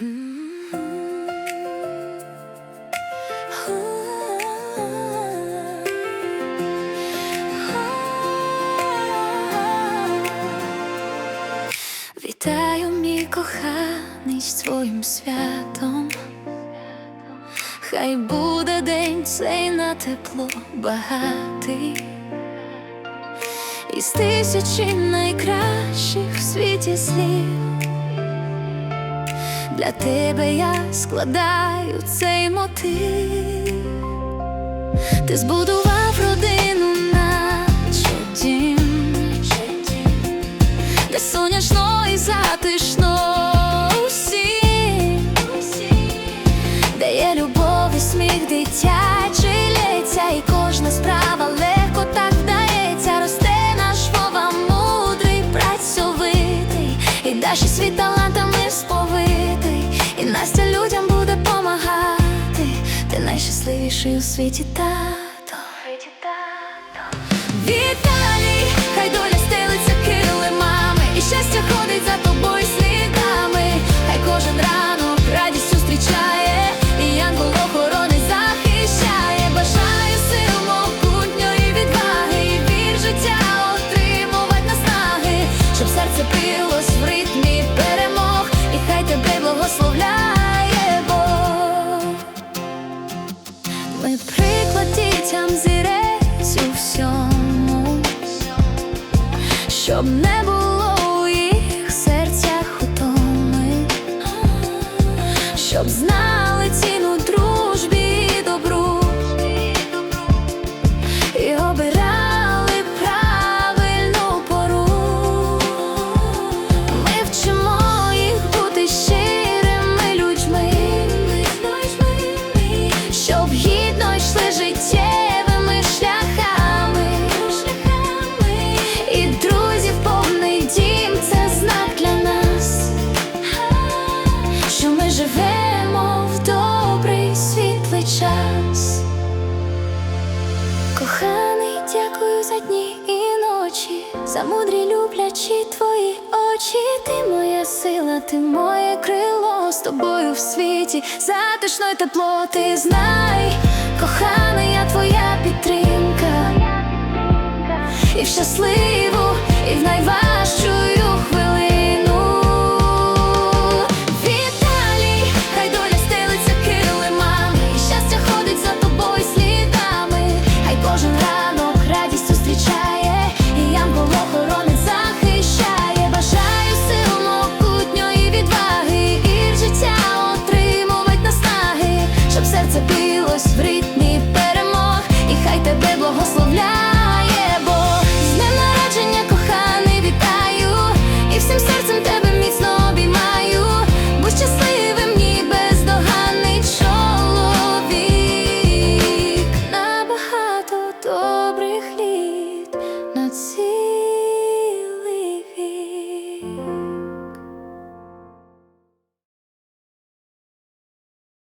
Вітаю, мій коханий з твоїм святом. Хай буде день цей на тепло багатий. Із тисячі найкращих в світі слів. Для тебе я складаю цей мотив. Ти збудував родину, наче дім, де сонячно і затишно усім, де є любов і сміх дитячий лється, і кожна справа легко так вдається. Росте наш Вова мудрий, працьовитий, і даші світ найщасливіший у світі тато. Щоб не було у їх серцях утоми, щоб знали ціну за дні і ночі, за мудрі люблячі твої очі. Ти моя сила, ти моє крило з тобою в світі, затишно й тепло, ти знай, коханий, я твоя підтримка, і в щасливу, і в найважчую благословляє Бог з днем народження, коханий, вітаю, і всім серцем тебе міцно обіймаю, будь щасливим, ні бездоганний чоловік. На багато добрих літ на цілий вік.